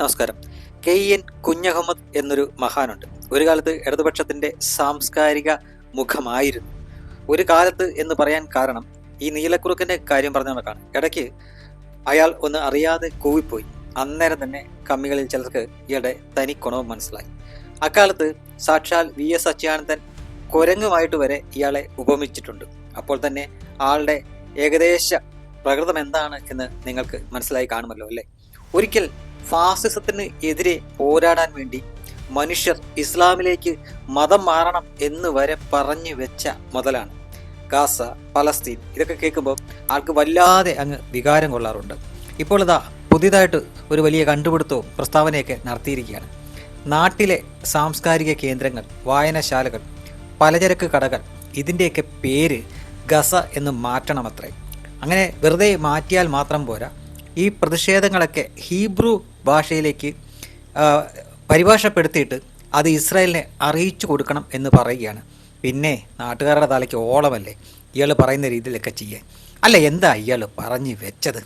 നമസ്കാരം. K N Kunjahammed എന്നൊരു മഹാനുണ്ട്. ഒരു കാലത്ത് ഇടതുപക്ഷത്തിന്റെ സാംസ്കാരിക മുഖമായിരുന്നു. ഒരു കാലത്ത് എന്ന് പറയാൻ കാരണം ഈ നീലക്കുറുക്കന്റെ കാര്യം പറഞ്ഞ കണക്കാണ് ഇടയ്ക്ക് അയാൾ ഒന്ന് അറിയാതെ കൂവിപ്പോയി. അന്നേരം തന്നെ കമ്മികളിൽ ചിലർക്ക് ഇയാളുടെ തനിക്കുണവും മനസ്സിലായി. അക്കാലത്ത് സാക്ഷാൽ വി എസ് അച്യുതാനന്ദൻ കുരങ്ങുമായിട്ട് വരെ ഇയാളെ ഉപമിച്ചിട്ടുണ്ട്. അപ്പോൾ തന്നെ ആളുടെ ഏകദേശ പ്രകൃതം എന്താണ് എന്ന് നിങ്ങൾക്ക് മനസ്സിലായി കാണുമല്ലോ അല്ലേ? ഒരിക്കൽ ഫാസിസത്തിന് എതിരെ പോരാടാൻ വേണ്ടി മനുഷ്യർ ഇസ്ലാമിലേക്ക് മതം മാറണം എന്ന് വരെ പറഞ്ഞു വെച്ച മുതലാണ് ഗാസ പലസ്തീൻ. ഇതൊക്കെ കേൾക്കുമ്പോൾ ആൾക്ക് വല്ലാതെ അങ്ങ് വികാരം കൊള്ളാറുണ്ട്. ഇപ്പോൾ ഇതാ പുതിയതായിട്ട് ഒരു വലിയ കണ്ടുപിടുത്തവും പ്രസ്താവനയൊക്കെ നടത്തിയിരിക്കുകയാണ്. നാട്ടിലെ സാംസ്കാരിക കേന്ദ്രങ്ങൾ വായനശാലകൾ പലചരക്ക് കടകൾ ഇതിന്റെയൊക്കെ പേര് ഗസ എന്ന് മാറ്റണമത്രേ. അങ്ങനെ വെറുതെ മാറ്റിയാൽ മാത്രം പോരാ. ഈ പ്രതിഷേധങ്ങളൊക്കെ ഹീബ്രു ഭാഷയിലേക്ക് പരിഭാഷപ്പെടുത്തിയിട്ട് അത് ഇസ്രായേലിനെ അറിയിച്ചു കൊടുക്കണം എന്ന് പറയുകയാണ്. പിന്നെ നാട്ടുകാരുടെ തലയ്ക്ക് ഓളമല്ലേ? ഇയാൾ പറയുന്ന രീതിയിലൊക്കെ ചെയ്യാൻ അല്ല എന്താ ഇയാൾ പറഞ്ഞു വെച്ചത്?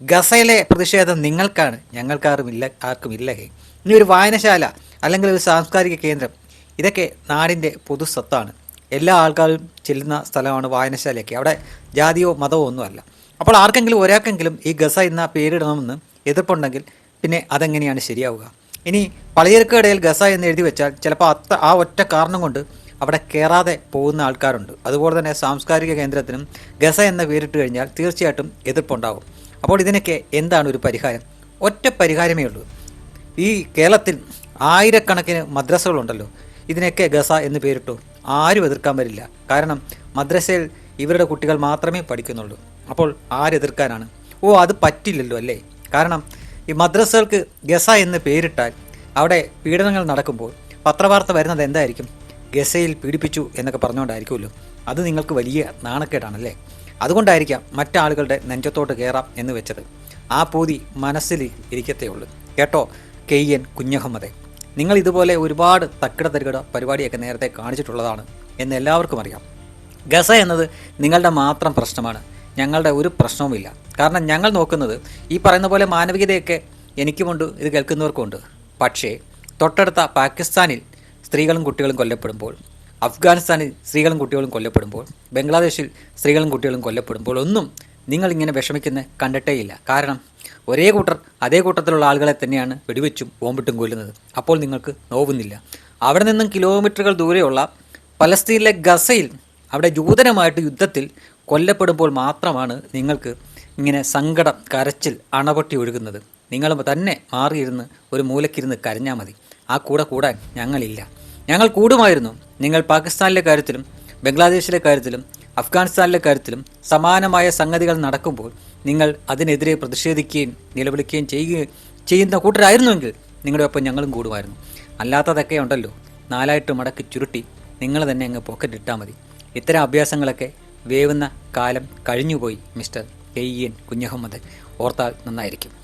ഗസയിലെ പ്രതിഷേധം നിങ്ങൾക്കാണ് ഞങ്ങൾക്കാരുമില്ല ആർക്കുമില്ല ഹേ. ഇനി ഒരു വായനശാല അല്ലെങ്കിൽ ഒരു സാംസ്കാരിക കേന്ദ്രം ഇതൊക്കെ നാടിന്റെ പൊതുസ്വത്താണ്. എല്ലാ ആൾക്കാരും ചെല്ലുന്ന സ്ഥലമാണ് വായനശാലയൊക്കെ. അവിടെ ജാതിയോ മതമോ ഒന്നുമല്ല. അപ്പോൾ ആർക്കെങ്കിലും ഒരാൾക്കെങ്കിലും ഈ ഗസ എന്ന പേരിടണമെന്ന് എതിർപ്പുണ്ടെങ്കിൽ പിന്നെ അതെങ്ങനെയാണ് ശരിയാവുക? ഇനി പലചരക്കടയിൽ ഗസ എന്ന് എഴുതി വെച്ചാൽ ചിലപ്പോൾ അത്ത ആ ഒറ്റ കാരണം കൊണ്ട് അവിടെ കയറാതെ പോകുന്ന ആൾക്കാരുണ്ട്. അതുപോലെ തന്നെ സാംസ്കാരിക കേന്ദ്രത്തിനും ഗസ എന്ന പേരിട്ട് കഴിഞ്ഞാൽ തീർച്ചയായിട്ടും എതിർപ്പുണ്ടാവും. അപ്പോൾ ഇതിനൊക്കെ എന്താണ് ഒരു പരിഹാരം? ഒറ്റ പരിഹാരമേ ഉള്ളൂ. ഈ കേരളത്തിൽ ആയിരക്കണക്കിന് മദ്രസകളുണ്ടല്ലോ. ഇതിനൊക്കെ ഗസ എന്ന് പേരിട്ടു ആരും എതിർക്കാൻ വരില്ല. കാരണം മദ്രസയിൽ ഇവരുടെ കുട്ടികൾ മാത്രമേ പഠിക്കുന്നുള്ളൂ. അപ്പോൾ ആരെതിർക്കാനാണ്? ഓ അത് പറ്റില്ലല്ലോ അല്ലേ? കാരണം ഈ മദ്രസകൾക്ക് ഗസ എന്ന് പേരിട്ടാൽ അവിടെ പീഡനങ്ങൾ നടക്കുമ്പോൾ പത്രവാർത്ത വരുന്നത് എന്തായിരിക്കും? ഗസയിൽ പീഡിപ്പിച്ചു എന്നൊക്കെ പറഞ്ഞുകൊണ്ടായിരിക്കുമല്ലോ. അത് നിങ്ങൾക്ക് വലിയ നാണക്കേടാണല്ലേ? അതുകൊണ്ടായിരിക്കാം മറ്റാളുകളുടെ നെഞ്ചത്തോട്ട് കയറാം എന്ന് വെച്ചത്. ആ പൂതി മനസ്സിൽ ഇരിക്കത്തേ ഉള്ളൂ. കേട്ടോ കെ. എൻ. കുഞ്ഞഹമ്മദെ? നിങ്ങൾ ഇതുപോലെ ഒരുപാട് തക്കിട തരികട പരിപാടിയൊക്കെ നേരത്തെ കാണിച്ചിട്ടുള്ളതാണ് എന്ന് എല്ലാവർക്കും അറിയാം. ഗസ എന്നത് നിങ്ങളുടെ മാത്രം പ്രശ്നമാണ്. ഞങ്ങളുടെ ഒരു പ്രശ്നവുമില്ല. കാരണം ഞങ്ങൾ നോക്കുന്നത് ഈ പറയുന്ന പോലെ മാനവികതയൊക്കെ എനിക്കുമുണ്ട് ഇത് കേൾക്കുന്നവർക്കുമുണ്ട്. പക്ഷേ തൊട്ടടുത്ത പാകിസ്ഥാനിൽ സ്ത്രീകളും കുട്ടികളും കൊല്ലപ്പെടുമ്പോൾ അഫ്ഗാനിസ്ഥാനിൽ സ്ത്രീകളും കുട്ടികളും കൊല്ലപ്പെടുമ്പോൾ ബംഗ്ലാദേശിൽ സ്ത്രീകളും കുട്ടികളും കൊല്ലപ്പെടുമ്പോൾ ഒന്നും നിങ്ങളിങ്ങനെ വിഷമിക്കുന്ന കണ്ടിട്ടേയില്ല. കാരണം ഒരേ കൂട്ടർ അതേ കൂട്ടത്തിലുള്ള ആളുകളെ തന്നെയാണ് വെടിവെച്ചും ബോംബിട്ടും കൊല്ലുന്നത്. അപ്പോൾ നിങ്ങൾക്ക് നോവുന്നില്ല. അവിടെ നിന്നും കിലോമീറ്ററുകൾ ദൂരെയുള്ള പലസ്തീനിലെ ഗസയിൽ അവിടെ ജൂതനമായിട്ട് യുദ്ധത്തിൽ കൊല്ലപ്പെടുമ്പോൾ മാത്രമാണ് നിങ്ങൾക്ക് ഇങ്ങനെ സങ്കടം കരച്ചിൽ അണപൊട്ടി ഒഴുകുന്നത്. നിങ്ങൾ തന്നെ മാറിയിരുന്ന് ഒരു മൂലക്കിരുന്ന് കരഞ്ഞാൽ മതി. ആ കൂടെ കൂടാൻ ഞങ്ങളില്ല. ഞങ്ങൾ കൂടുമായിരുന്നു. നിങ്ങൾ പാകിസ്ഥാനിലെ കാര്യത്തിലും ബംഗ്ലാദേശിലെ കാര്യത്തിലും അഫ്ഗാനിസ്ഥാനിലെ കാര്യത്തിലും സമാനമായ സംഗതികൾ നടക്കുമ്പോൾ നിങ്ങൾ അതിനെതിരെ പ്രതിഷേധിക്കുകയും നിലവിളിക്കുകയും ചെയ്യുകയും ചെയ്യുന്ന കൂട്ടരായിരുന്നുവെങ്കിൽ നിങ്ങളുടെ ഒപ്പം ഞങ്ങളും കൂടുമായിരുന്നു. അല്ലാത്തതൊക്കെ ഉണ്ടല്ലോ. നാലായിട്ട് മടക്കി ചുരുട്ടി നിങ്ങൾ തന്നെ അങ്ങ് പോക്കറ്റ് ഇട്ടാൽ മതി. ഇത്തരം അഭ്യാസങ്ങളൊക്കെ വേവുന്ന കാലം കഴിഞ്ഞുപോയി മിസ്റ്റർ കെ എൻ കുഞ്ഞഹമ്മദ്. ഓർത്താൽ നന്നായിരിക്കും.